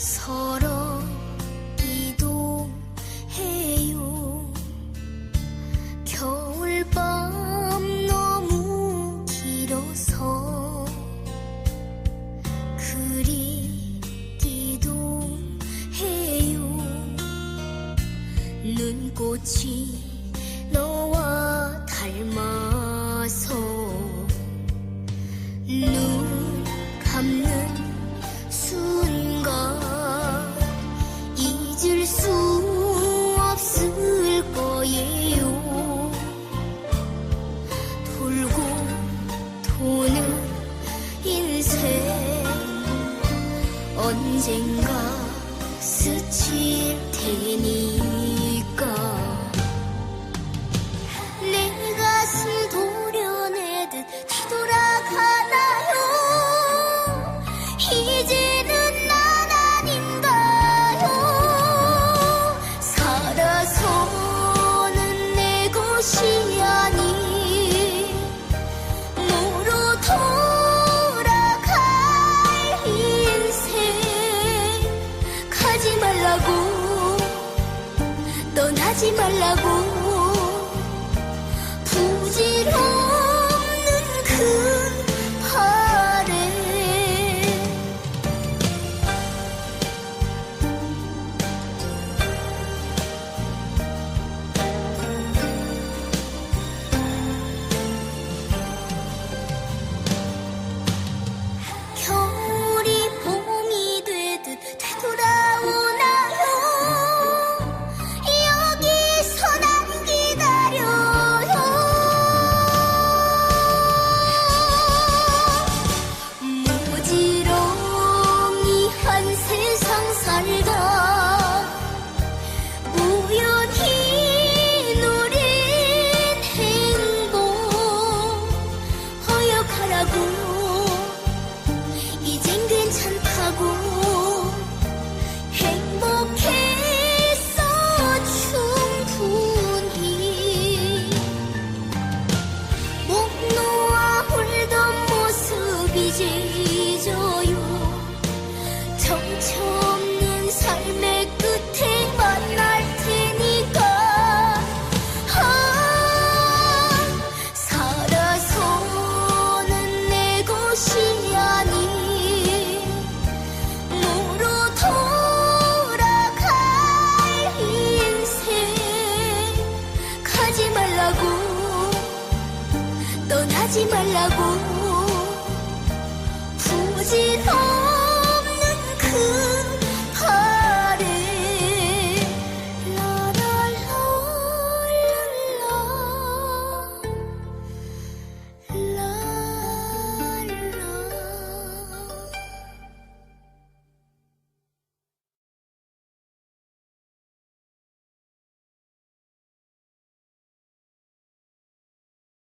서로 이동해요. 겨울밤 너무 길어서 그리기도 해요. 눈꽃이 너와 닮아서 눈 曾经歌 떠나지 말라고. 부지런 不